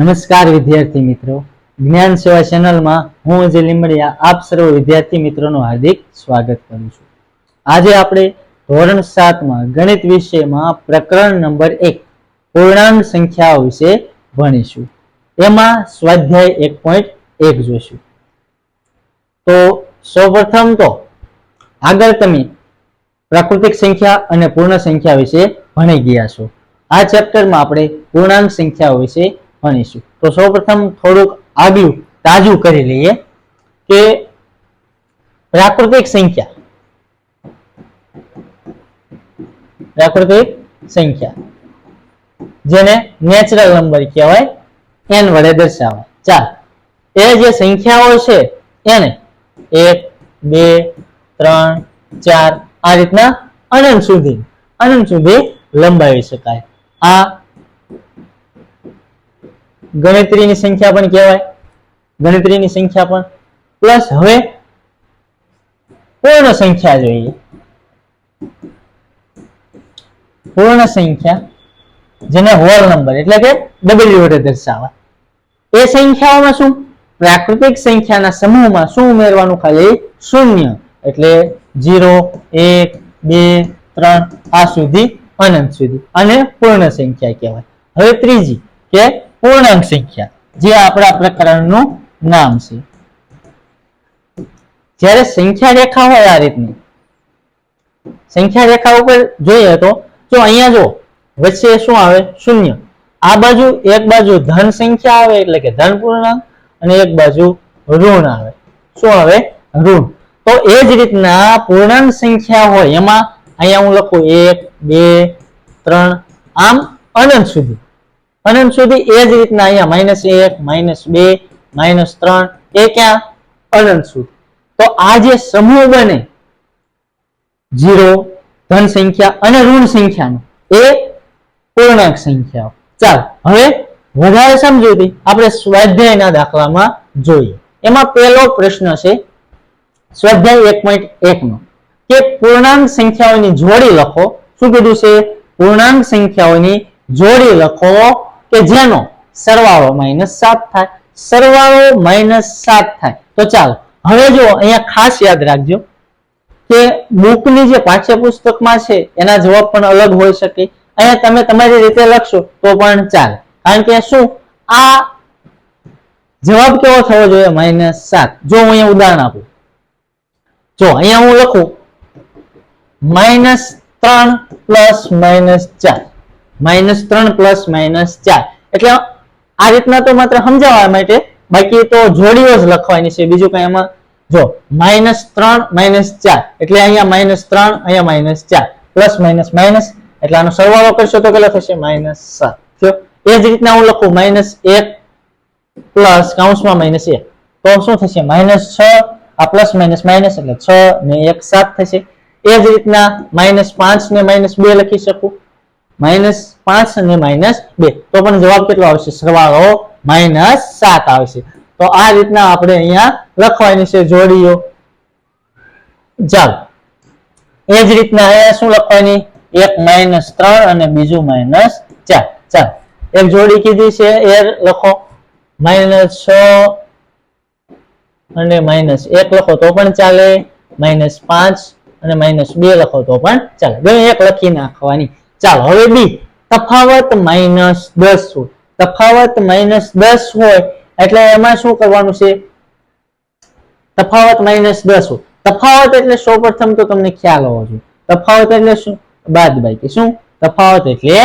નમસ્કાર વિદ્યાર્થી મિત્રો. જ્ઞાન સેવા ચેનલમાં હું અજય લીમડિયા આપ સર્વ વિદ્યાર્થી મિત્રોનું હાર્દિક સ્વાગત કરું છું. આજે આપણે ધોરણ સાતમાં ગણિત વિષયમાં પ્રકરણ નંબર એક, પૂર્ણાંક સંખ્યાઓ વિશે ભણીશું. એમાં સ્વાધ્યાય એક પોઈન્ટ એક જોઈશું તો સૌપ્રથમ તો આગળ તમે પ્રાકૃતિક સંખ્યા અને પૂર્ણ સંખ્યા વિશે ભણી ગયા છો. આ ચેપ્ટરમાં આપણે પૂર્ણાંક સંખ્યાઓ વિશે ભણીશું. તો સૌપ્રથમ થોડુંક આગલું તાજું કરી લઈએ કે પ્રાકૃતિક સંખ્યા. પ્રાકૃતિક સંખ્યા. જેને નેચરલ નંબર કહેવાય એન વડે દર્શાવાય. ચાલ, એ જે સંખ્યાઓ છે, એને એક, બે, ત્રણ, ચાર આ રીતના અનંત સુધી અનંત સુધી લંબાવી શકાય. આ ગણતરીની સંખ્યા પણ કહેવાય. ગણતરીની સંખ્યા પણ. પ્લસ હવે પૂર્ણ સંખ્યા જોઈએ. પૂર્ણ સંખ્યા જેને હોલ નંબર એટલે કે ડબલ્યુ વડે દર્શાવાય એ સંખ્યાઓમાં શું? પ્રાકૃતિક સંખ્યાના સમૂહમાં શું ઉમેરવાનું? ખાલી શૂન્ય. એટલે ઝીરો એક, બે, ત્રણ, આ સુધી, અનંત સુધી. અને પૂર્ણ સંખ્યા કહેવાય. હવે ત્રીજી કે પૂર્ણાંક સંખ્યા, જે આપણા પ્રકરણનું નામ છે. જ્યારે સંખ્યા રેખા હોય આ રીતની, સંખ્યા રેખા ઉપર જોઈએ તો, જો અહીંયા જો, વચ્ચે શું આવે? શૂન્ય. આ બાજુ એક બાજુ ધન સંખ્યા આવે, એટલે કે ધન પૂર્ણાંક, અને એક બાજુ ઋણ આવે. શું આવે? ઋણ. તો એ જ રીતના પૂર્ણાંક સંખ્યા હોય, એમાં અહીંયા હું લખું એક, બે, ત્રણ, આમ અનંત સુધી. અનંત સુધી એ જ રીતના અહીંયા માઇનસ એક માઇનસ બે માઇનસ ત્રણ, એ ક્યાં? અનંત સુધી. તો આ જે સમૂહ બને, જીરો, ધન સંખ્યા અને ઋણ સંખ્યાનો, એ પૂર્ણાંક સંખ્યાઓ. ચાલ, હવે વધારે સમજૂતી આપણે સ્વાધ્યાયના દાખલામાં જોઈએ. એમાં પહેલો પ્રશ્ન છે, સ્વાધ્યાય એક પોઈન્ટ એક નો કે પૂર્ણાંક સંખ્યાઓની જોડી લખો. શું કીધું છે? પૂર્ણાંક સંખ્યાઓની જોડી લખો. કે જેનો સરવાળો માઇનસ સાત થાય. સરવાળો માઇનસ સાત થાય. તો ચાલો, હવે જો અહીંયા ખાસ યાદ રાખજો કે બુકની જે પાઠ્યપુસ્તકમાં છે, એના જવાબ પણ અલગ હોઈ શકે. અહીંયા તમે તમારી રીતે લખશો તો પણ ચાલે. કારણ કે શું? આ જવાબ કેવો થવો જોઈએ? માઇનસ સાત. જો હું અહીંયા ઉદાહરણ આપું. જો, અહીંયા હું લખું માઇનસ ત્રણ પ્લસ માઇનસ ચાર. માઇનસ ત્રણ પ્લસ માઇનસ ચાર. એટલે આ રીતના તો માત્ર સમજાવવા માટે, બાકી તો જોડીઓ જ લખવાની છે. બીજું કઈ એમાં જો માઇનસ ત્રણ માઇનસ ચાર. એટલે અહીંયા માઇનસ ત્રણ, અહીંયા માઇનસ ચાર. પ્લસ માઇનસ માઇનસ એટલે આનો સરવાળો કરશો તો કેટલો થશે? માઇનસ સાત. થયો એ જ રીતના હું લખું. માઇનસ એક પ્લસ કાઉન્સમાં માઇનસ એક. તો શું થશે? માઇનસ છ, આ પ્લસ માઇનસ માઇનસ એટલે છ ને એક સાત થશે. એ જ રીતના માઇનસ પાંચ ને માઇનસ બે લખી શકું. માઇનસ પાંચ અને માઇનસ બે. તો પણ જવાબ કેટલો આવશે? સરવાળો માઇનસ સાત આવશે. તો આ રીતના આપણે અહીંયા લખવાની છે જોડીઓ. ચાલો. એ જ રીતના અહીંયા શું લખવાની? એક માઇનસ ત્રણ અને બીજું માઇનસ ચાર. ચાલ. એક જોડી કીધી છે, એ લખો. માઇનસ છ અને માઇનસ એક લખો તો પણ ચાલે. માઇનસ પાંચ અને માઇનસ બે લખો તો પણ ચાલે. બે એક લખી નાખવાની. ચાલો, હવે બી તફાવત માઇનસ દસ હોય. તફાવત માઇનસ દસ હોય, એટલે એમાં શું કરવાનું છે? તફાવત માઇનસ દસ હોય. તફાવત એટલે સૌપ્રથમ તો તમને ખ્યાલ હોવો જોઈએ. તફાવત એટલે શું? બાદ બાકી શું? તફાવત એટલે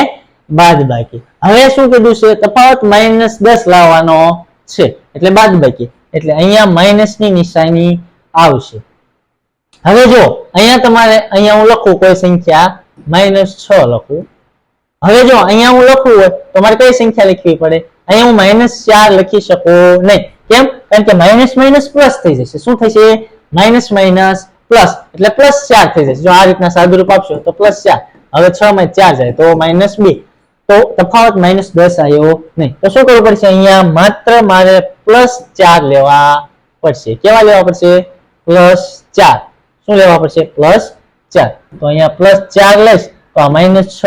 બાદ બાકી હવે શું કીધું છે? તફાવત માઇનસ દસ લાવવાનો છે. એટલે બાદ બાકી એટલે અહીંયા માઇનસની નિશાની આવશે. હવે જો અહીંયા તમારે, અહીંયા હું લખું કોઈ સંખ્યા માઇનસ છ લખું. હવે જો અહીંયા હું લખવું હોય, તો મારે કઈ સંખ્યા લખવી પડે? અહીંયા હું માઇનસ ચાર લખી શકું નહીં. કેમ? કારણ કે માઇનસ માઇનસ પ્લસ થઈ જશે. શું થશે? Minus minus plus. એટલે પ્લસ ચાર થઈ જશે. જો આ રીતના સાદુરૂપ આપશો, તો પ્લસ ચાર. હવે છ માં ચાર જાય, તો માઇનસ બે. તો તફાવત માઇનસ દસ આવ્યો નહીં. તો શું કરવું પડશે? અહીંયા માત્ર મારે પ્લસ ચાર લેવા પડશે. કેવા લેવા પડશે? પ્લસ ચાર. શું લેવા પડશે? પ્લસ ચાર. તો અહીંયા પ્લસ ચાર લઈશ. તો આ માઇનસ છ,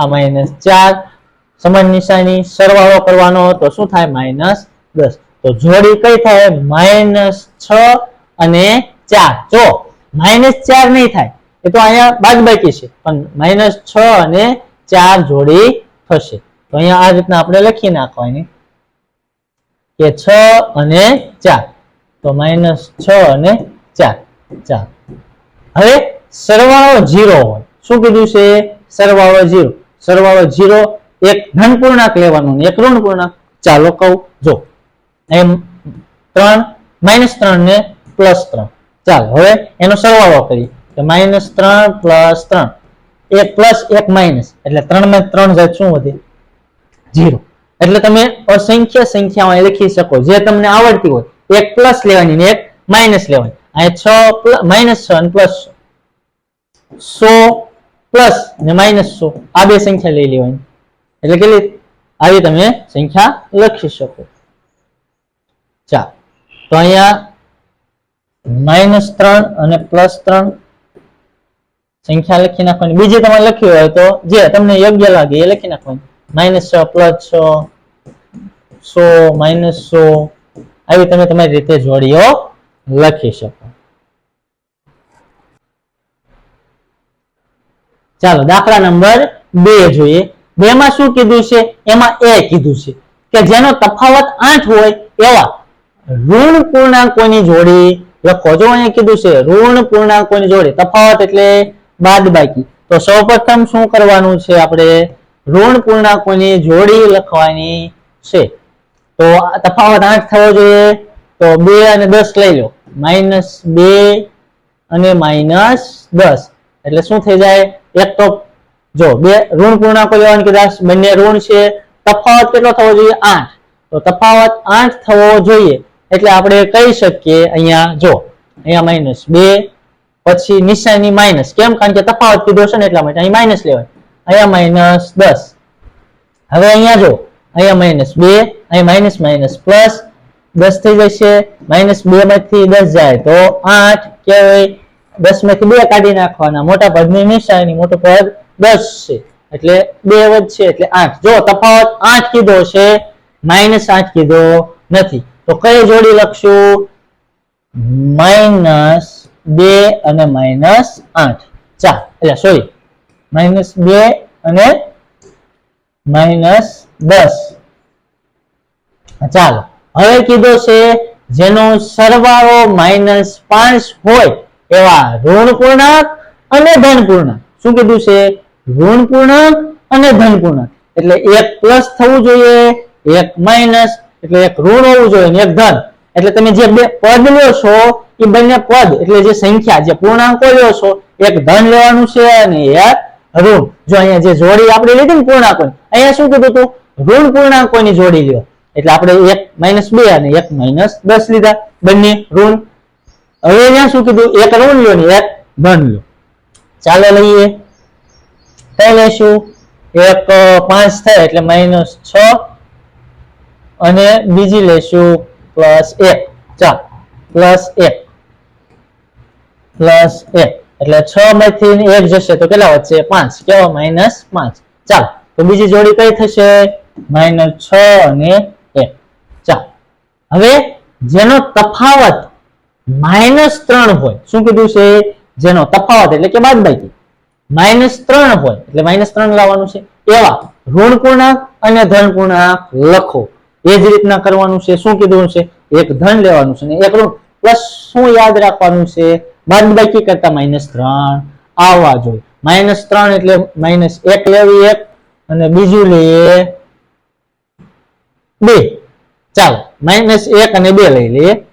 આ માઇનસ ચાર. સમાન નિશાની સરવાળો કરવાનો તો શું થાય? માઇનસ દસ. તો જોડી કઈ થાય? માઇનસ છ અને ચાર. જો માઇનસ ચાર નહીં થાય. એ તો અહીંયા બાદબાકી છે. પણ માઇનસ છ અને ચાર જોડી થશે. તો અહીંયા આ રીતના આપણે લખી નાખવાની. કે છ અને ચાર. તો માઇનસ છ અને ચાર. ચાર. હવે સરવાળો જીરો હોય. શું કીધું છે? સરવાળો જીરો સરવાળો જીરો એક ધન પૂર્ણાંક લેવાનો એક ઋણ પૂર્ણાંક ચાલો કહું. જો, એમ ત્રણ, માઇનસ ત્રણ ને પ્લસ ત્રણ. ચાલો, હવે એનો સરવાળો કરીએ. તો માઇનસ ત્રણ પ્લસ ત્રણ. એક પ્લસ એક માઇનસ. એટલે ત્રણમાં ત્રણ જાય શું વધે? જીરો એટલે તમે અસંખ્ય સંખ્યામાં લખી શકો. જે તમને આવડતી હોય. એક પ્લસ લેવાની ને એક માઇનસ લેવાની. અહીંયા છ પ્લસ માઇનસ છ અને પ્લસ સો પ્લસ ને માઇનસ સો. આ બે સંખ્યા લઈ લેવાની. એટલે કેટલી? આવી તમે સંખ્યા લખી શકો. ચાલો. તો અહીંયા માઇનસ ત્રણ અને પ્લસ ત્રણ સંખ્યા લખી નાખવાની. બીજી તમારે લખી હોય તો જે તમને યોગ્ય લાગે એ લખી નાખવાની. માઇનસ છ, પ્લસ છ, સો, માઇનસ સો. આવી તમે તમારી રીતે જોડીઓ લખી શકો. ચાલો, દાખલા નંબર બે જોઈએ. બે માં શું કીધું છે? એમાં એ કીધું છે કે જેનો તફાવત આઠ હોય એવા ઋણ પૂર્ણાંકોની જોડી લખો. જો અહીંયા કીધું છે ઋણ પૂર્ણાંકોની જોડી, તફાવત એટલે બાદ બાકી તો સૌપ્રથમ શું કરવાનું છે આપણે? ઋણ પૂર્ણાંકોની જોડી લખવાની છે. તો તફાવત આઠ થવો જોઈએ. તો બે અને દસ લઈ લો. માઇનસ બે અને માઇનસ દસ. એટલે શું થઈ જાય? એક તો જો બે ઋણ પૂર્ણાંકો લેવાનું કીધા બંને ઋણ છે, તફાવત કેટલો થવો જોઈએ? આઠ. તો તફાવત આઠ થવો જોઈએ. એટલે આપણે કહી શકીએ અહીંયા, જો, અહીંયા માઇનસ બે, પછી નિશાની માઇનસ કેમ? કારણ કે તફાવત કીધો છે ને એટલા માટે. અહીં માઇનસ લેવાય. અહીંયા માઇનસ દસ. હવે અહીંયા જો, અહીંયા માઇનસ બે અહીં માઇનસ માઇનસ પ્લસ દસ થઈ જશે. માઇનસ બે માંથી દસ જાય તો આઠ કહેવાય દસમાંથી બે કાઢી નાખવાના. મોટા પદની નિશાની મોટું પદ દસ છે. એટલે બે વધશે એટલે આઠ. જો તફાવત આઠ કીધો છે, માઇનસ આઠ કીધો નથી. તો કઈ જોડી લખશું? માઇનસ બે અને માઇનસ આઠ. ચાર એટલે સોરી માઇનસ બે અને માઇનસ દસ. ચાલો, હવે કીધો છે, જેનો સરવાળો માઇનસ પાંચ હોય એવા ઋણ પૂર્ણાંક અને ધન પૂર્ણાંક શું કીધું છે? ઋણ પૂર્ણાંક અને ધન પૂર્ણાંક એટલે એક પ્લસ થવું જોઈએ, એક માઇનસ એટલે એક ઋણ હોવું જોઈએ એક ધન. એટલે તમે જે બે પદ લો છો, એ બંને પદ, એટલે જે સંખ્યા, જે પૂર્ણાંકો લો છો, એક ધન લેવાનું છે અને એક ઋણ. જો અહીંયા જે જોડી આપણે લીધી ને પૂર્ણાંકો અહીંયા શું કીધું હતું ઋણ પૂર્ણાંકોની જોડી લ્યો. એટલે આપણે એક માઇનસ બે અને એક માઇનસ દસ લીધા. બંને ઋણ હવે અહીંયા શું કીધું? એક ઋણ લો ને, એક ધન લો. ચાલો લઈએ. કઈ લઈશું એક પાંચ થાય એટલે માઇનસ છ. અને બીજી લેશું પ્લસ એક. ચાલ પ્લસ એક. પ્લસ એક. એટલે છ માંથી એક જશે તો કેટલા વધશે? પાંચ. કેવા? માઇનસ પાંચ. ચાલ, તો બીજી જોડી કઈ થશે? માઇનસ છ અને એક. ચાલ, હવે જેનો તફાવત માઇનસ ત્રણ હોય. શું કીધું છે? જેનો તફાવત એટલે કે બાદબાકી. માઇનસ ત્રણ હોય, એટલે માઇનસ ત્રણ લાવવાનું છે. એવા ઋણ પૂર્ણાંક અને ધન પૂર્ણાંક લખો. એ જ રીતના કરવાનું છે. શું કીધું છે? એક ધન લેવાનું છે એક ઋણ. પ્લસ શું યાદ રાખવાનું છે? બાદબાકી કરતા માઇનસ ત્રણ. આવવા જોઈએ. માઇનસ ત્રણ એટલે માઇનસ એક લેવી એક અને બીજું લઈએ બે. ચાલો. માઇનસ એક અને બે લઈ લઈએ.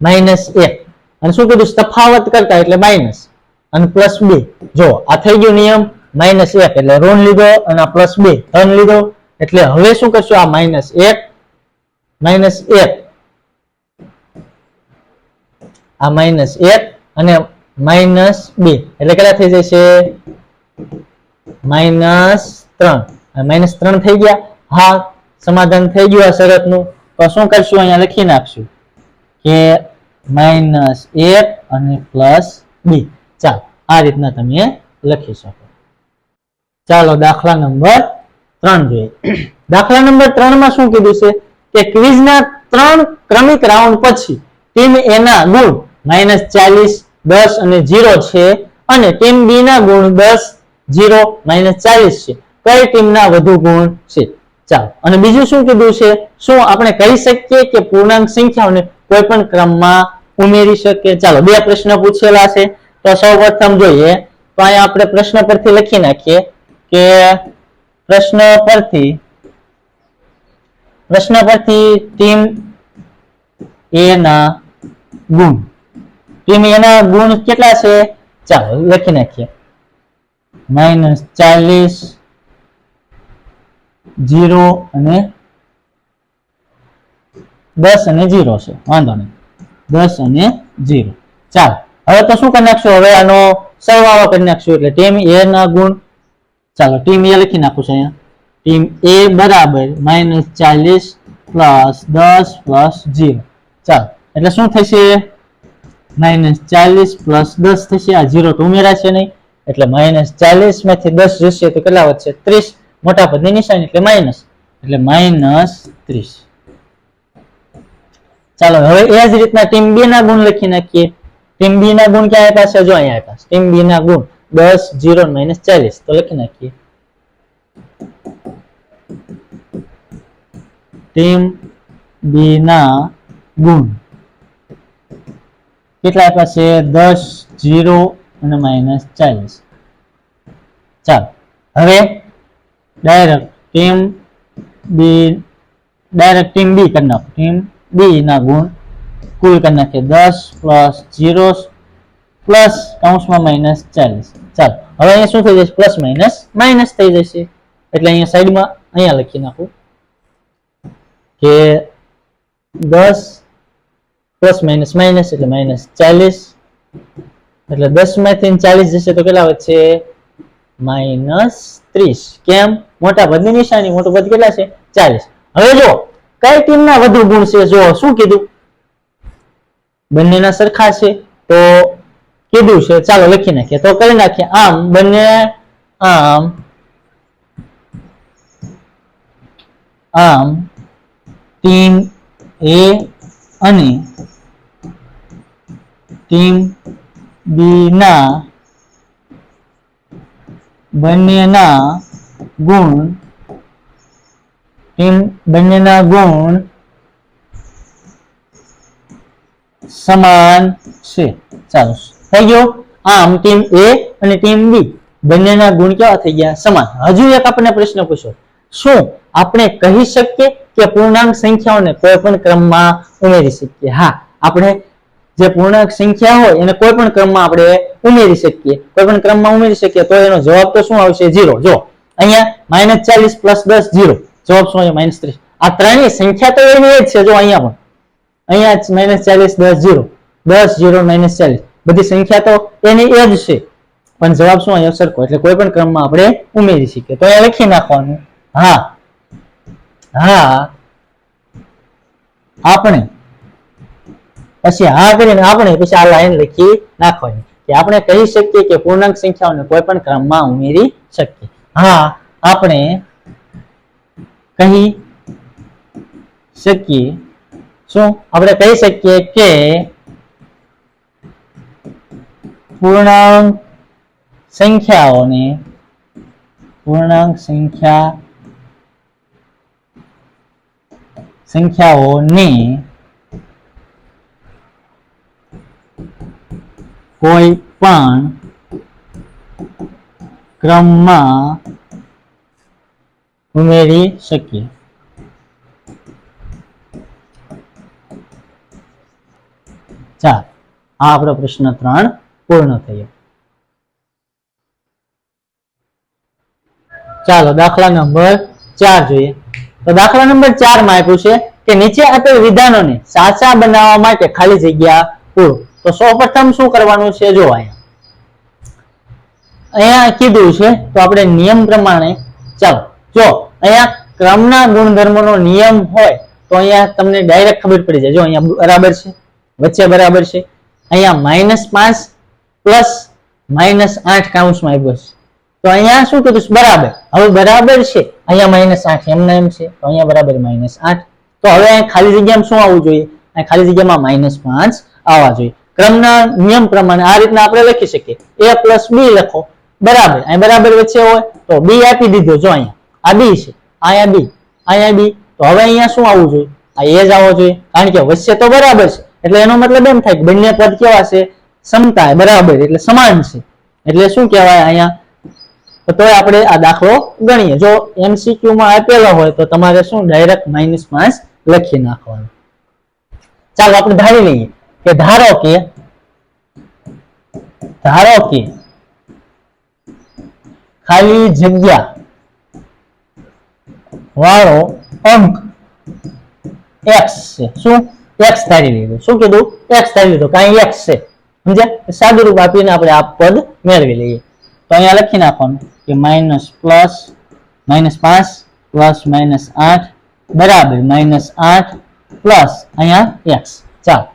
માઇનસ એક. અને શું કીધું? તફાવત કરતા એટલે માઇનસ. અને પ્લસ બે. જો, આ થઈ ગયો નિયમ માઇનસ એક. એટલે ઋણ લીધો અને પ્લસ બે. ધન લીધો. એટલે હવે શું કરશું? આ માઇનસ એક માઇનસ એક. આ માઇનસ એક અને માઇનસ બે. એટલે કેટલા થઈ જશે? માઇનસ ત્રણ. માઇનસ ત્રણ થઈ ગયા. હા, સમાધાન થઈ ગયું આ શરતનું. તો શું કરશું? અહીંયા લખી નાખશું. કે માઇનસ એક અને પ્લસ બી ચાલો, આ રીતના તમે લખી શકો. ચાલો, દાખલા નંબર ત્રણ જોઈએ. દાખલા નંબર ત્રણમાં શું કીધું છે? કે ક્વિઝના ત્રણ ક્રમિક રાઉન્ડ પછી ટીમ એ ના ગુણ માઇનસ ચાલીસ, દસ અને જીરો છે અને ટીમ બી ના ગુણ દસ જીરો માઇનસ ચાલીસ છે. કઈ ટીમના વધુ ગુણ છે? ચાલો, અને બીજું શું કીધું છે? શું આપણે કહી શકીએ કે પૂર્ણાંક સંખ્યાઓને કોઈ પણ ક્રમમાં ઉમેરી શકીએ. ચાલો, બે પ્રશ્ન પૂછેલા છે. તો સૌ પ્રથમ જોઈએ, તો અહીંયા આપણે પ્રશ્ન પરથી લખી નાખીએ કે પ્રશ્ન પરથી પ્રશ્ન પરથી ટીમ એ ના ગુણ. ટીમ એ ના ગુણ કેટલા છે? ચાલો, લખી નાખીએ. માઇનસ ચાલીસ, જીરો અને દસ અને જીરો છે. વાંધો નહીં. દસ અને જીરો ચાલો. હવે તો શું કરી નાખશું? હવે આનો સરવાળો કરી નાખશું. એટલે ટીમ એ ના ગુણ. ચાલો, ટીમ એ લખી નાખું છું અહીંયા. ટીમ એ બરાબર માઇનસ ચાલીસ પ્લસ દસ પ્લસ જીરો ચાલો. એટલે શું થશે? માઇનસ ચાલીસ પ્લસ દસ થશે. આ જીરો તો ઉમેરાશે નહીં. એટલે માઇનસ ચાલીસમાંથી દસ જશે તો કેટલા વધશે? ત્રીસ. મોટા પદની નિશાની એટલે માઇનસ એટલે માઇનસ ત્રીસ. ચાલો, હવે એ જ રીતના ટીમ બી ના ગુણ લખી નાખીએ. ટીમ બી ના ગુણ ક્યાં આપ્યા છે? જો અહીંયા આપ્યા ટીમ બી ના ગુણ. દસ, જીરો માઇનસ ચાલીસ. તો લખી નાખીએ. ટીમ બી ના ગુણ. કેટલા આપ્યા છે? દસ, જીરો અને માઇનસ ચાલીસ. ચાલો, હવે direct team B direct team B કરી નાખો. ટીમ બી ના ગુણ. કુલ કરી નાખીએ દસ પ્લસ જીરો પ્લસ કૌંસમાં માઇનસ ચાલીસ. ચાલો, હવે અહીંયા શું થઈ જશે? પ્લસ માઇનસ માઇનસ થઈ જશે. એટલે અહીંયા સાઈડમાં અહીંયા લખી નાખું કે દસ પ્લસ માઇનસ માઇનસ એટલે માઇનસ ચાલીસ. એટલે દસમાંથી ચાલીસ જશે તો કેટલા વધશે? માઇનસ ત્રીસ. કેમ? મોટા પદની નિશાની, મોટું પદ કેટલા છે? ચાલીસ. હવે જો કઈ ટીમના વધુ ગુણ છે? જો શું કીધું? બંનેના સરખા છે. તો કીધું છે. ચાલો લખી નાખીએ. તો કરી નાખીએ. આમ બંને, આમ આમ ટીમ એ અને ટીમ બી ના બંનેના ગુણ ટીમ બંનેના ગુણ સમાન છે. ચાલો, થઈ ગયો. આમ ટીમ એ અને ટીમ બી બંનેના ગુણ કેવા થઈ ગયા? સમાન. હજુ એક આપણને પ્રશ્ન પૂછો. શું આપણે કહી શકીએ કે પૂર્ણાંક સંખ્યાઓને કોઈ પણ ક્રમમાં ઉમેરી શકીએ? હા, આપણે જે પૂર્ણાંક સંખ્યા હોય એને કોઈ પણ ક્રમમાં આપણે ઉમેરી શકીએ. કોઈ પણ ક્રમમાં ઉમેરી શકીએ તો એનો જવાબ તો શું આવશે? જીરો જો, અહીંયા માઇનસ ચાલીસ પ્લસ દસ જીરો જવાબ શું આવે માઇનસ ત્રીસ આ ત્રણેય સંખ્યા તો એની એ જ છે, જો અહીંયા પણ. અહીંયા માઇનસ ચાલીસ, દસ જીરો દસ જીરો માઇનસ ચાલીસ. બધી સંખ્યા તો એની એ જ છે. પણ જવાબ શું અહીંયા સરખો. એટલે કોઈ પણ ક્રમમાં આપણે ઉમેરી શકીએ. તો અહીંયા લખી નાખવાનું. હા. હા. આપણે. પછી હા કરીને આપણે, પછી આ લાઈન લખી નાખવાની. કે આપણે કહી શકીએ કે પૂર્ણાંક સંખ્યાઓને કોઈ પણ ક્રમમાં ઉમેરી શકીએ. હા, આપણે કહી શકીએ. શું? આપણે કહી શકીએ કે પૂર્ણાંક સંખ્યાઓને પૂર્ણાંક સંખ્યા સંખ્યાઓને કોઈ પણ ક્રમમાં ઉમેરી શકીએ. ચાલ, આ આપણો પ્રશ્ન ત્રણ પૂર્ણ થયો. ચાલો, દાખલા નંબર ચાર જોઈએ. તો દાખલા નંબર ચારમાં આપ્યું છે કે નીચે આપેલ વિધાનોને સાચા બનાવવા માટે ખાલી જગ્યા પૂરો. તો સૌપ્રથમ શું કરવાનું છે? જો અહીંયા. અહીંયા કીધું છે, તો આપણે નિયમ પ્રમાણે ચાલો જો અહીંયા ક્રમના ગુણધર્મનો નિયમ હોય, તો અહીંયા તમને ડાયરેક્ટ ખબર પડી જાય. જો અહીંયા બરાબર છે, વચ્ચે બરાબર છે. અહીંયા માઇનસ પાંચ પ્લસ માઇનસ આઠ કાઉન્સમાં આવ્યો છે. તો અહીંયા શું કીધું બરાબર. હવે બરાબર છે, અહીંયા માઇનસ આઠ એમના એમ છે, તો અહીંયા બરાબર માઇનસ આઠ. તો હવે અહીંયા ખાલી જગ્યામાં શું આવવું જોઈએ? અહીંયા ખાલી જગ્યામાં માઇનસ પાંચ આવવા જોઈએ. ક્રમના નિયમ પ્રમાણે આ રીતના આપણે લખી શકીએ. એ પ્લસ બી લખો. બરાબર. અહીં બરાબર વચ્ચે હોય તો બી આપી દીધો. જો અહીંયા. આ બી છે અહીંયા બી અહીંયા બી. તો હવે અહીંયા શું આવવું જોઈએ? આ એ જ આવવો જોઈએ. કારણ કે વચ્ચે તો બરાબર છે. એટલે એનો મતલબ એમ થાય કે બંને પદ કેવા છે? સમતા બરાબર. એટલે સમાન છે. એટલે શું કહેવાય અહીંયા? તો આપણે આ દાખલો ગણીએ. જો એમસીક્યુ માં આપેલો હોય તો તમારે શું ડાયરેક્ટ માઇનસ પાંચ લખી નાખવાનું. ચાલો આપણે ધારી લઈએ કે ધારો કે ધારો કે ખાલી જગ્યા વાળો અંક x છે. શું? X ધારી લીધું. શું કીધું? X ધારી લીધું. કાંઈ x છે. સમજ્યા? સાદું રૂપ આપીને આપણે આ પદ મેળવી લઈએ. તો અહીંયા લખી નાખવાનું કે માઇનસ પ્લસ માઇનસ પાંચ પ્લસ માઇનસ આઠ, બરાબર માઇનસ આઠ પ્લસ અહીંયા એક્સ ચાલો.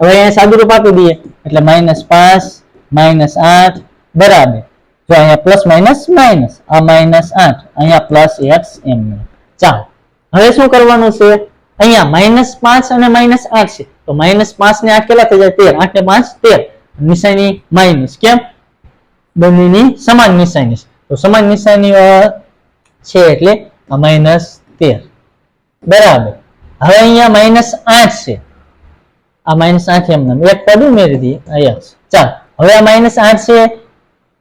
હવે અહીંયા સાદું રૂપ આપી દઈએ. એટલે માઇનસ પાંચ માઇનસ આઠ, બરાબર. જો અહીંયા પ્લસ માઇનસ માઇનસ આ માઇનસ આઠ. અહીંયા પ્લસ એક્સ એમ ચાલો, હવે શું કરવાનું છે? અહીંયા માઇનસ પાંચ અને માઇનસ આઠ છે. તો માઇનસ પાંચ ને આઠ કેટલા થઈ જાય? તેર. આઠ ને પાંચ, તેર. નિશાની માઇનસ કેમ? બંનેની સમાન નિશાની છે. તો સમાન નિશાની છે એટલે આ માઇનસ તેર. બરાબર. હવે અહીંયા માઇનસ આઠ છે. આ માઇનસ આઠ એમ નામ. એક પદ ઉમેરી દઈએ. અહીંયા ચાલ, હવે આ માઇનસ આઠ છે.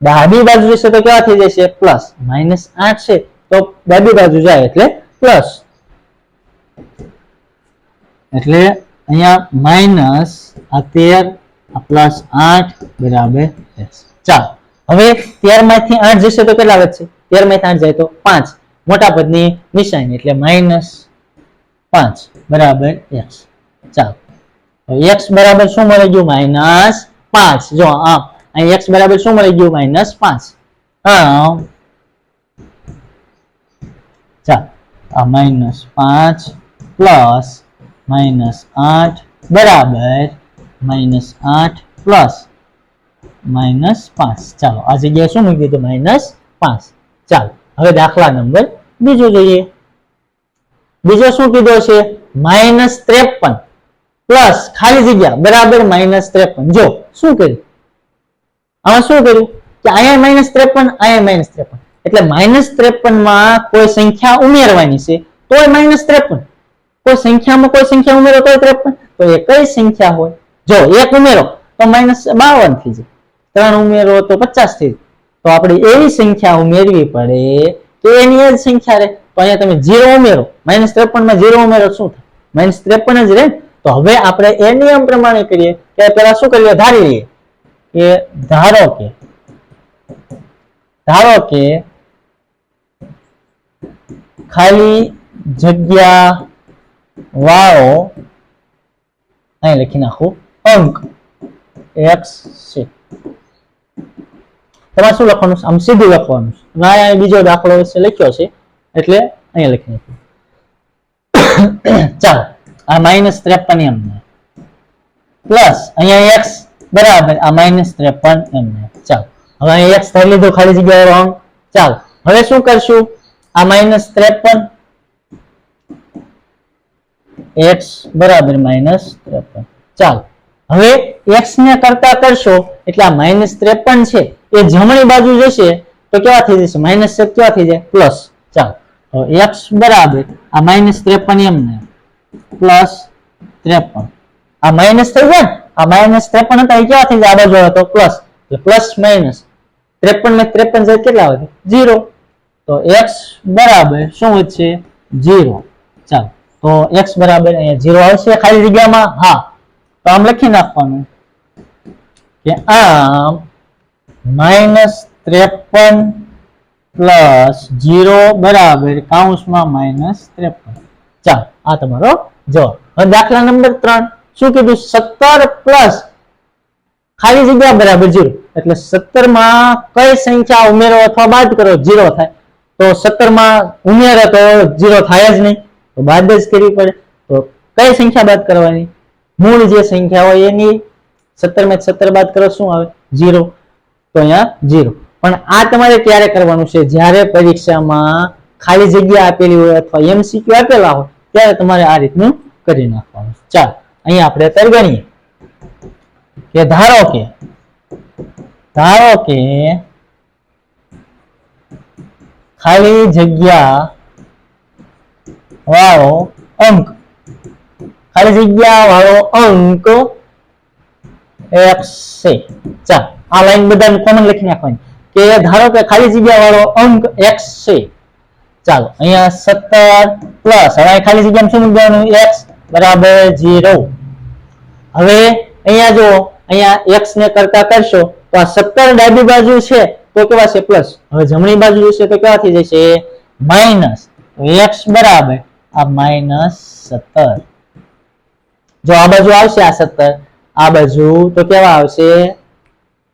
ડાબી બાજુ જશે તો કેવા થઈ જશે? પ્લસ માઇનસ આઠ છે. તો ડાબી બાજુ જાય એટલે પ્લસ. એટલે અહીંયા માઇનસ આ તેર પ્લસ આઠ બરાબર ચાલો, હવે તેરમાંથી આઠ જશે તો કેટલા વધશે? તેરમાંથી આઠ જાય તો પાંચ. મોટા પદની નિશાની, એટલે માઇનસ પાંચ બરાબર એક્સ. ચાલો એક્સ બરાબર શું મળી ગયું? માઇનસ પાંચ. જો આ એક્સ બરાબર શું મળી ગયું? માઇનસ પાંચ આમ ચાલો આ માઇનસ પાંચ પ્લસ માઇનસ આઠ બરાબર માઇનસ આઠ પ્લસ માઇનસ પાંચ. ચાલો, આ જગ્યાએ શું મૂકી દીધું? માઇનસ પાંચ. ચાલો, હવે દાખલા નંબર બીજો જોઈએ. બીજો શું કીધો છે? માઇનસ ત્રેપન પ્લસ ખાલી જગ્યા, બરાબર માઇનસ ત્રેપન. જો, શું કર્યું? આમાં શું કર્યું? કે અહીંયા માઇનસ ત્રેપન, અહીંયા માઇનસ ત્રેપન. એટલે માઇનસ ત્રેપનમાં કોઈ સંખ્યા ઉમેરવાની છે, તોય માઇનસ ત્રેપન. કોઈ સંખ્યામાં કોઈ સંખ્યા ઉમેરો તો ત્રેપન. તો એ કઈ સંખ્યા હોય? જો, એક ઉમેરો, તો માઇનસ બાવન થઈ જાય. ત્રણ ઉમેરો તો પચાસ થઈ જાય. તો આપણે એવી સંખ્યા ઉમેરવી પડે કે એની એ જ સંખ્યા રહે. તો અહીંયા તમે જીરો ઉમેરો. માઇનસ ત્રેપનમાં જીરો ઉમેરો શું થાય? માઇનસ ત્રેપન જ રહે તો હવે આપણે એ નિયમ પ્રમાણે કરીએ કે પેલા શું કરીએ? ધારી લઈએ કે ધારો કે ધારો કે ખાલી જગ્યા વાળો અહીં લખી નાખું. અંક એક્સ છે. તમારે શું લખવાનું છે? આમ સીધું લખવાનું છે. અહીંયા બીજો દાખલો વિશે લખ્યો છે. એટલે અહીંયા લખી નાખ્યું ચાલો, આ માઇનસ ત્રેપન એમ ને પ્લસ અહીંયા એક્સ બરાબર, આ માઇનસ ત્રેપન એમ ને ચાલો, હવે અહીંયા એક્સ થઈ લીધું, ખાલી જગ્યાએ રોંગ ચાલો, હવે શું કરશું? આ માઇનસ ત્રેપન. એક્સ બરાબર માઇનસ ત્રેપન. ચાલો, હવે એક્સ ને કરતા કરશો, એટલે આ માઇનસ ત્રેપન છે, એ જમણી બાજુ જશે, તો કેવા થઈ જશે? માઇનસ કેવા થઈ જાય? પ્લસ ચાલો એક્સ બરાબર, આ માઇનસ ત્રેપન એમ ને. પ્લસ ત્રેપન. આ માઇનસ થઈ જાય આ માઇનસ ત્રેપન હતા, એ કેવા થઈ જાય? આ બાજુ હતો પ્લસ પ્લસ માઇનસ ત્રેપન ને ત્રેપન જાય કેટલા વધે જીરો તો x બરાબર શું વધશે? જીરો ચાલો. તો x બરાબર અહીંયા જીરો આવશે ખાલી જગ્યામાં? હા. તો આમ લખી નાખવાનું કે આમ માઇનસ ત્રેપન પ્લસ જીરો બરાબર કાઉન્સમાં માઇનસ ત્રેપન. ચાલો. આ તમારો જવાબ. હવે દાખલા નંબર ત્રણ. શું કીધું? સત્તર પ્લસ ખાલી જગ્યા બરાબર જીરો એટલે સત્તરમાં કઈ સંખ્યા ઉમેરો અથવા બાદ કરો? જીરો થાય. તો સત્તરમાં ઉમેરે તો જીરો થાય જ નહીં. તો બાદ જ કરવી પડે? તો કઈ સંખ્યા બાદ કરવાની? મૂળ જે સંખ્યા હોય એની સત્તરમાં સત્તર બાદ કરો, શું આવે? જીરો તો અહીંયા જીરો પણ આ તમારે ક્યારે કરવાનું છે? જ્યારે પરીક્ષામાં ખાલી જગ્યા આપેલી હોય અથવા એમસીક્યુ આપેલા હોય, ત્યારે તમારે આ રીતનું કરી નાખવાનું ચાલો, અહીંયા આપણે અત્યારે ગણીએ. કે ધારો કે ધારો કે ખાલી જગ્યા વાળો અંક. ખાલી જગ્યા વાળો અંક એક્સ છે ચાલ, આ લાઈન બધાને કોમન લખી નાખવાની. કે ધારો કે ખાલી જગ્યા વાળો અંક એક્સ છે ચાલો, અહીંયા સત્તર પ્લસ હવે ખાલી જગ્યામાં શું મૂકવાનું? એક્સ બરાબર ઝીરો હવે અહીંયા જો અહીંયા એક્સ ને કરતા કરશો, તો આ સત્તર ડાબી બાજુ છે. તો કેવા પ્લસ હવે જમણી બાજુ છે તો કેવા જશે? માઇનસ એક્સ બરાબર. આ માઇનસ સત્તર. જો આ બાજુ આવશે, આ સત્તર. આ બાજુ તો કેવા આવશે?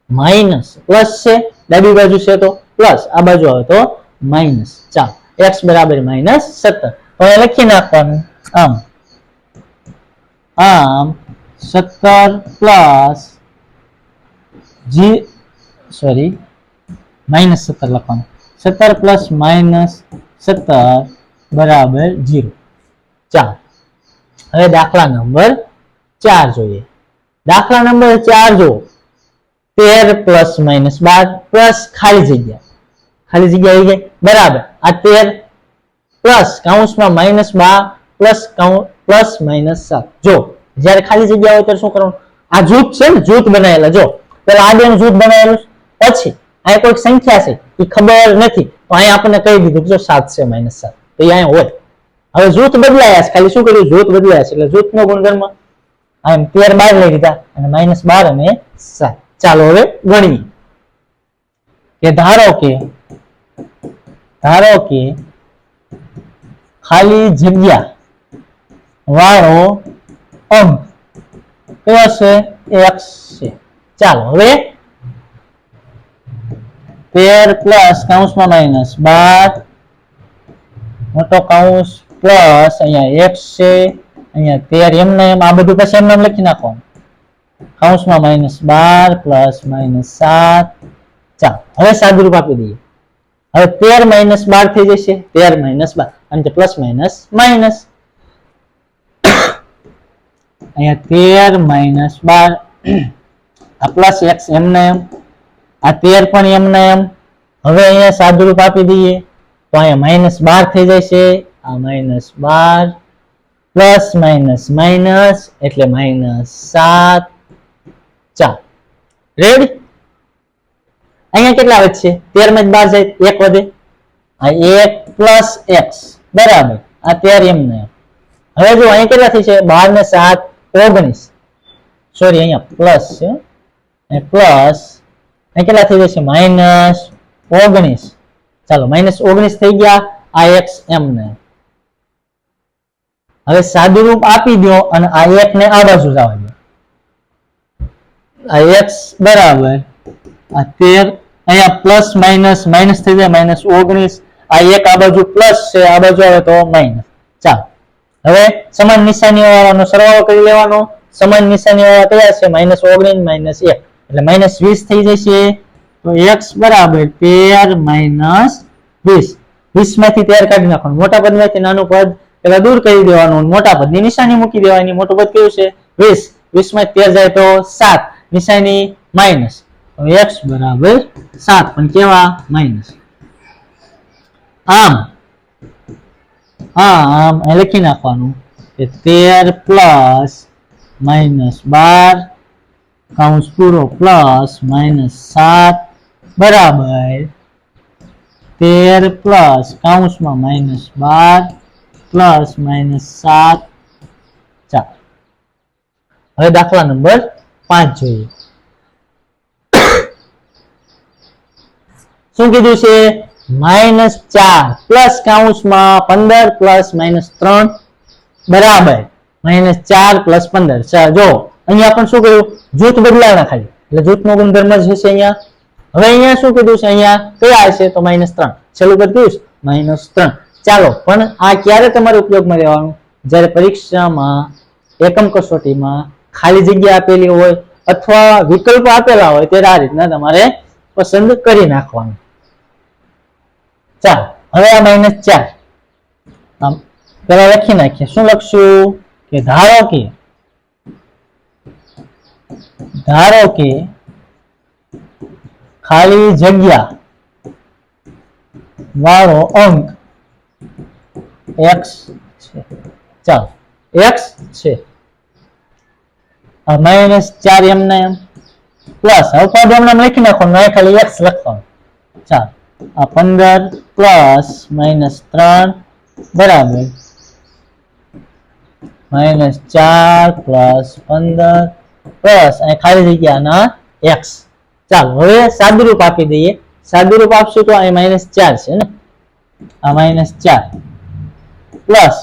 માઇનસ પ્લસ છે? ડાબી બાજુ છે તો પ્લસ આ બાજુ આવે તો માઇનસ ચાલો. એક્સ બરાબર માઇનસ સત્તર. હવે લખી નાખવાનું. આમ. આમ સત્તર પ્લસ જી સોરી માઇનસ સત્તર લખવાનું. સત્તર પ્લસ માઇનસ સત્તર બરાબર જીરો. ચાર. હવે દાખલા નંબર ચાર જોઈએ. દાખલા નંબર ચાર જો તેર પ્લસ માઇનસ બાર પ્લસ ખાલી જગ્યા. ખાલી જગ્યા આવી ગઈ બરાબર. આ તેર પ્લસ કાઉન્સમાં માઇનસ બાર પ્લસ પ્લસ માઇનસ સાત. જો જ્યારે ખાલી જગ્યા હોય ત્યારે શું કરવાનું? આ જૂથ છે ને? જૂથ બનાવેલા. જો પેલા આ બેનું જૂથ બનાવેલું પછી આ કોઈ સંખ્યા છે એ ખબર નથી. તો અહીંયા આપણને કહી દીધું જો સાત છે માઇનસ સાત. તો અહીંયા હોય. હવે જૂથ બદલાયા છે. ખાલી શું કર્યું? જૂથ બદલાયા છે. એટલે જૂથનો ગુણધર્મ આમ તેર બાર લઈ લીધા અને માઇનસ બાર અને સાત. ચાલો હવે ગણીએ. કે ધારો કે ધારો કે ખાલી જગ્યા વાળો અંક કયો છે? એક્સ છે. ચાલો હવે તેર પ્લસ કાઉન્સમાં માઇનસ બાર મોટો કાઉન્સ પ્લસ અહીંયા એક્સ છે અહીંયા તેર એમને એમ આ બધું પછી એમને એમ લખી નાખવાનું કાઉન્સમાં માઇનસ બાર પ્લસ માઇનસ સાત ચાલો હવે સાદુરૂપ આપી દઈએ હવે તેર માઇનસ બાર થઈ જશે તેર માઇનસ બાર અને પ્લસ માઇનસ માઇનસ અહીંયા તેર માઇનસ બાર આ પ્લસ એક્સ એમને એમ આ તેર પણ એમને એમ. હવે અહીંયા સાદુરૂપ આપી દઈએ. તો અહીંયા માઇનસ બાર થઈ જશે. આ માઇનસ બાર પ્લસ માઇનસ માઇનસ એટલે માઇનસ સાત ચાર. રેડ અહીંયા કેટલા વધશે તેરમાં બાર જાય. એક વધે. આ એક પ્લસ એક્સ બરાબર. આ તેર એમને એમ. હવે જો અહીંયા કેટલા થઈ છે? બાર ને સાત ઓગણીસ. સોરી અહીંયા પ્લસ છે. પ્લસ અહીં કેટલા થઈ જશે? માઇનસ ઓગણીસ. ચાલો માઇનસ ઓગણીસ થઈ ગયા, આ એક્સ એમને હવે સાદું રૂપ આપી દો અને આ એક ને આ બાજુ જવા દો. આ એક્સ બરાબર. આ તેર, અહીંયા પ્લસ માઇનસ માઇનસ થઈ જાય માઇનસ ઓગણીસ. આ એક આ બાજુ પ્લસ છે, આ બાજુ આવે તો માઇનસ ચાલો, હવે સમાન નિશાની વાળાનો સરવાળો કરી લેવાનો. સમાન નિશાની વાળા કયા છે? માઇનસ ઓગણીસ માઇનસ એક. એટલે માઇનસ વીસ થઈ જશે, તો એક્સ બરાબર તેર માઇનસ વીસ. વીસમાંથી તેર કાઢી નાખવાનું. મોટા પદમાંથી નાનું પદ, પેલા દૂર કરી દેવાનું. મોટા પદની નિશાની મૂકી દેવાની. મોટું પદ કયું છે? વીસ. વીસમાં તેર જાય તો સાત. નિશાની માઇનસ એક્સ બરાબર સાત. પણ કેવા? માઇનસ આમ. આમ લખી નાખવાનું કે તેર પ્લસ માઇનસ બાર કાઉન્સ પૂરો, પ્લસ, માઇનસ સાત, બરાબર. તેર, પ્લસ કાઉન્સમાં માઇનસ બાર, પ્લસ, માઇનસ સાત, ચાર. હવે દાખલા નંબર પાંચ જોઈએ. શું કીધું છે? માઇનસ ચાર, પ્લસ કાઉન્સમાં પંદર, પ્લસ માઇનસ ત્રણ. બરાબર. માઇનસ ચાર, પ્લસ પંદર. જો, અહીંયા પણ શું કર્યું? જૂથ બદલાવના ખાલી. એટલે જૂથનો ગુણધર્મ હશે અહીંયા. હવે અહીંયા શું કીધું છે? અહીંયા કયા હશે તો માઇનસ ત્રણ. છેલ્લું પદ કયું માઇનસ ત્રણ. ચાલો, પણ આ ક્યારે તમારે ઉપયોગમાં લેવાનું? જ્યારે પરીક્ષામાં એકમ કસોટીમાં ખાલી જગ્યા આપેલી હોય અથવા વિકલ્પ આપેલા હોય, ત્યારે આ રીતના તમારે પસંદ કરી નાખવાનું. ચાલો, હવે આ માઇનસ ચાર. આમ પેલા લખી નાખીએ. શું લખશું? કે ધારો કે ધારો કે ખાલી જગ્યા વાળો અંક એક્સ છે. ચાલો એક્સ છે. માઇનસ ચાર એમને એમ. પ્લસ હવે પદ એમને એમ લખી નાખવાનું અહીં ખાલી એક્સ લખવાનું. ચાલો, આ પંદર પ્લસ માઇનસ ત્રણ બરાબર. માઇનસ ચાર પ્લસ પંદર પ્લસ અને ખાલી જગ્યાના એક્સ ચાલો, હવે સાદુરૂપ આપી દઈએ. સાદુરૂપ આપશું તો અહીં માઇનસ ચાર છે ને? આ માઇનસ ચાર. પ્લસ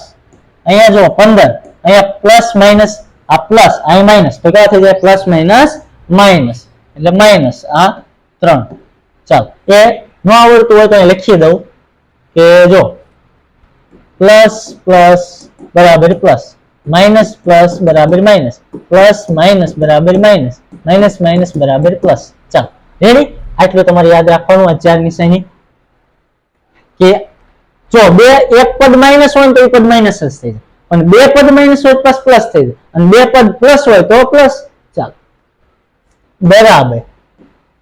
અહીંયા જો, પંદર. અહીંયા પ્લસ માઇનસ આ પ્લસ અહીં માઇનસ તો કેવા થઈ જાય? પ્લસ માઇનસ માઇનસ એટલે માઇનસ આ ત્રણ. ચાલો, એ ન આવડતું હોય તો અહીં લખી દઉં. કે જો પ્લસ પ્લસ બરાબર પ્લસ માઇનસ પ્લસ બરાબર માઇનસ. પ્લસ માઇનસ બરાબર માઇનસ. માઇનસ માઇનસ બરાબર પ્લસ. ચાલો. રેડી આટલું તમારે યાદ રાખવાનું આ નિશાની કે જો બે એક પદ માઇનસ હોય તો એક પદ માઇનસ જ થઈ જાય. અને બે પદ માઇનસ હોય પ્લસ પ્લસ થઈ જાય. અને બે પદ પ્લસ હોય તો પ્લસ. ચાલો. બરાબર.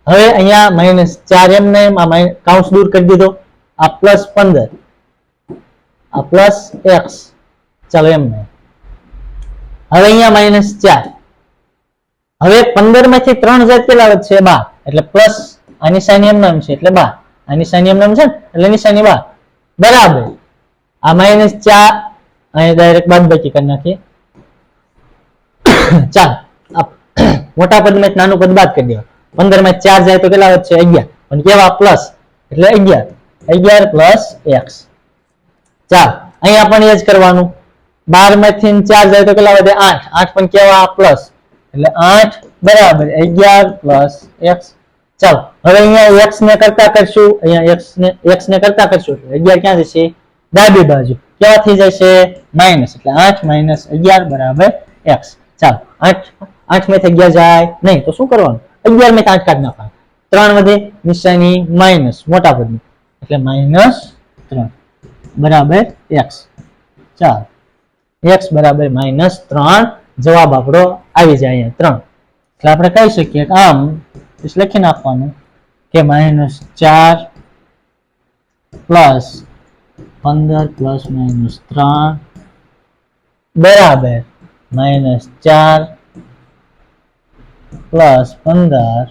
હવે અહીંયા માઇનસ ચાર એમ ને એમ આ કાઉન્સ દૂર કરી દીધો. આ પ્લસ પંદર. આ પ્લસ એક્સ. ચાલો એમ નહીં હવે અહીંયા માઇનસ ચાર. હવે પંદરમાંથી ત્રણ હજાર કેટલા વધશે? બાર. એટલે પ્લસ આની સાઈન નામ છે. એટલે બાર. આની નિશાની એમ નામ છે એટલે નિશાની બાર. બરાબર. આ માઇનસ ચાર અહીં ડાયરેક્ટ બાદ બાકી કરી નાખીએ. આ મોટા પદમાં નાનું પદ બાદ કરી દેવા. પંદરમાં ચાર જાય તો કેટલા વધશે? અગિયાર. પણ કેવા? પ્લસ એટલે અગિયાર. અગિયાર પ્લસ એક્સ ચાલ. અહીંયા પણ એ જ કરવાનું. બારમાંથી ચાર જાય તો કેટલા વધે? આઠ. આઠ પણ કેવા? પ્લસ. એટલે આઠ બરાબર અગિયાર પ્લસ એક્સ. ચાલો. હવે અહીંયા એક્સ ને કરતા કરશું. અહીંયા એક્સ ને એક્સ ને કરતા કરશું. અગિયાર ક્યાં જશે? ડાબી બાજુ. કેવા થઈ જશે? માઇનસ. એટલે આઠ માઇનસ અગિયાર બરાબર એક્સ. ચાલો. આઠ આઠમાંથી અગિયાર જાય? નહીં. તો શું કરવાનું? અગિયારમાંથી આઠ કાઢ નાખવાનું. ત્રણ વધે નિશાની માઇનસ મોટા પદની એટલે માઇનસ ત્રણ. બરાબર એક્સ. ચાલો. એક્સ બરાબર માઇનસ ત્રણ જવાબ આપણો આવી જાય અહીંયા ત્રણ. એટલે આપણે કહી શકીએ કે આમ લખી નાખવાનું કે માઇનસ ચાર પ્લસ પંદર પ્લસ માઇનસ ત્રણ બરાબર માઇનસ ચાર પ્લસ પંદર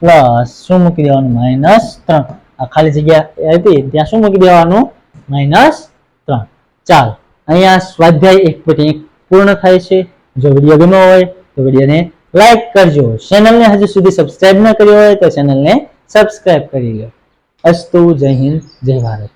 પ્લસ શું મૂકી દેવાનું? માઇનસ ત્રણ. આ ખાલી જગ્યા હતી, ત્યાં શું મૂકી દેવાનું? માઇનસ ત્રણ. ચાલો. અહીંયા સ્વાધ્યાય એક પછી એક પૂર્ણ થાય છે. જો વીડિયો ગમ્યો હોય તો વિડીયોને લાઈક કરજો. ચેનલને હજુ સુધી સબસ્ક્રાઇબ ન કર્યો હોય તો ચેનલને સબસ્ક્રાઇબ કરી લો. અસ્તુ જય હિન્દ, જય ભારત.